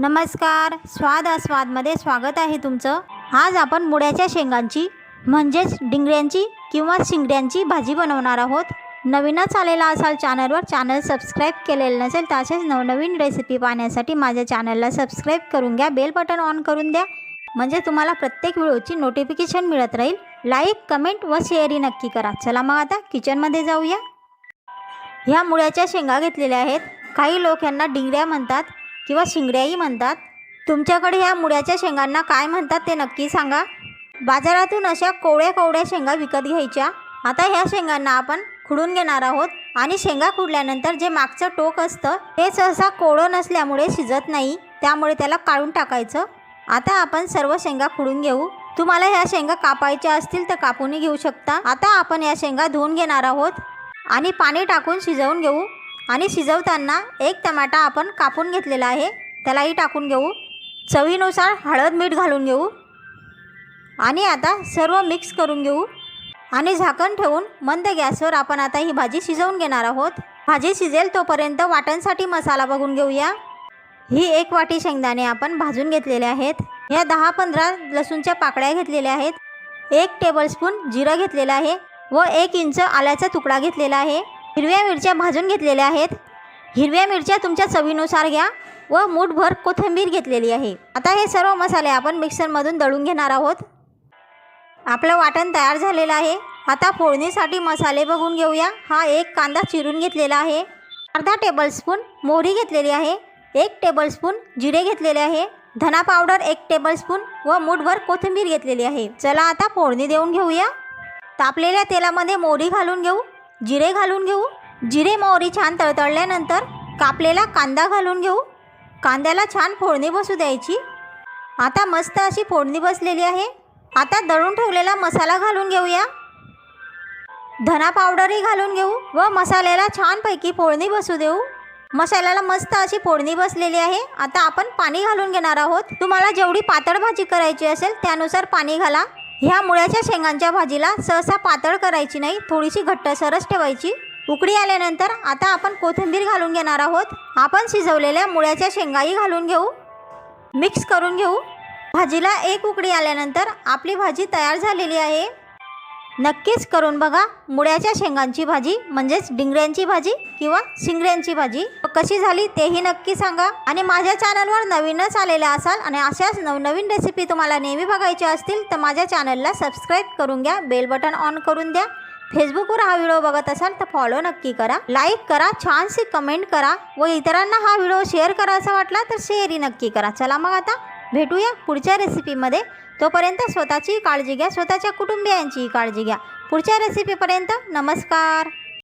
नमस्कार. स्वाद आस्वादमध्ये स्वागत आहे तुमचं. आज आपण मुळ्याच्या शेंगांची म्हणजेच डिंगऱ्यांची किंवा शिंगड्यांची भाजी बनवणार आहोत. नवीनच आलेला असाल चॅनलवर चॅनल सबस्क्राईब केलेलं नसेल तसेच नवनवीन रेसिपी पाहण्यासाठी माझ्या चॅनलला सबस्क्राईब करून घ्या बेल बटन ऑन करून द्या. म्हणजे तुम्हाला प्रत्येक व्हिडिओची नोटिफिकेशन मिळत राहील. लाईक कमेंट व शेअरही नक्की करा. चला मग आता किचनमध्ये जाऊया. ह्या मुळ्याच्या शेंगा घेतलेल्या आहेत. काही लोक यांना डिंगऱ्या म्हणतात. किंवा शिंगड्याही म्हणतात. तुमच्याकडे ह्या मुळ्याच्या शेंगांना काय म्हणतात ते नक्की सांगा. बाजारातून अशा कोवळ्या कोवळ्या शेंगा विकत घ्यायच्या. आता ह्या शेंगांना आपण खुडून घेणार आहोत. आणि शेंगा खुडल्यानंतर जे मागचं टोक असतं ते सहसा कोवळं नसल्यामुळे शिजत नाही. त्यामुळे त्याला काढून टाकायचं. आता आपण सर्व शेंगा खुडून घेऊ. तुम्हाला ह्या शेंगा कापायच्या असतील तर कापूनही घेऊ शकता. आता आपण या शेंगा धुवून घेणार आहोत. आणि पाणी टाकून शिजवून घेऊ. आणि शिजवताना एक टमाटा आपण कापून घेतलेला आहे. त्यालाही टाकून घेऊ. चवीनुसार हळद मीठ घालून घेऊ. आणि आता सर्व मिक्स करून घेऊ. आणि झाकण ठेवून मंद गॅसवर आपण आता ही भाजी शिजवून घेणार आहोत. भाजी शिजेल तोपर्यंत वाटणसाठी मसाला बघून घेऊया. ही एक वाटी शेंगदाणे आपण भाजून घेतलेले आहेत. ह्या दहा पंधरा लसूणच्या पाकळ्या घेतलेल्या आहेत. एक टेबलस्पून जिरं घेतलेलं आहे व एक इंच आल्याचा तुकडा घेतलेला आहे. हिरव्या मिरच्या भाजून घेतलेल्या आहेत. हिरव्या मिरच्या तुमच्या चवीनुसार घ्या व मूठभर कोथिंबीर घेतलेली आहे. आता हे सर्व मसाले आपण मिक्सरमधून दळून घेणार आहोत. आपलं वाटण तयार झालेलं आहे. आता फोडणीसाठी मसाले बघून घेऊया. हा एक कांदा चिरून घेतलेला आहे. अर्धा टेबलस्पून मोहरी घेतलेली आहे. एक टेबलस्पून जिरे घेतलेले आहे. धना पावडर एक टेबलस्पून व मूठभर कोथिंबीर घेतलेली आहे. चला आता फोडणी देऊन घेऊया. तापलेल्या तेलामध्ये मोहरी घालून घेऊ. जिरे घालून घेऊ. जिरे मोहरी छान तळतळल्यानंतर कापलेला कांदा घालून घेऊ. कांद्याला छान फोडणी बसू द्यायची. आता मस्त अशी फोडणी बसलेली आहे. आता दळून ठेवलेला मसाला घालून घेऊया. धना पावडरही घालून घेऊ व मसाल्याला छानपैकी फोडणी बसू देऊ. मसाल्याला मस्त अशी फोडणी बसलेली आहे. आता आपण पाणी घालून घेणार आहोत. तुम्हाला जेवढी पातळ भाजी करायची असेल त्यानुसार पाणी घाला. ह्या मुळ्याच्या शेंगांच्या भाजीला सहसा पातळ करायची नाही थोडीशी घट्टसरच ठेवायची. उकडी आल्यानंतर आता आपण कोथिंबीर घालून घेणार आहोत. आपण शिजवलेल्या मुळ्याच्या शेंगाही घालून घेऊ. मिक्स करून घेऊ. भाजीला एक उकडी आल्यानंतर आपली भाजी तयार झालेली आहे. नक्कीच करून बघा. मुळ्याच्या शेंगांची भाजी म्हणजेच डिंगऱ्यांची भाजी किंवा शिंगड्यांची भाजी. कशी झाली तेही नक्की सांगा. आणि माझ्या चॅनलवर नवीनच आलेल्या असाल आणि अशाच नवनवीन रेसिपी तुम्हाला नेहमी बघायच्या असतील तर माझ्या चॅनलला सबस्क्राईब करून घ्या. बेल बटन ऑन करून द्या. फेसबुकवर हा व्हिडिओ बघत असाल तर फॉलो नक्की करा. लाईक करा छानशी कमेंट करा व इतरांना हा व्हिडिओ शेअर करायचा वाटला तर शेअरही नक्की करा. चला मग आता भेटूया पुढच्या रेसिपीमध्ये तोपर्यंत स्वतःची काळजी घ्या स्वतःच्या कुटुंबियांचीही काळजी घ्या. पुढच्या रेसिपीपर्यंत नमस्कार.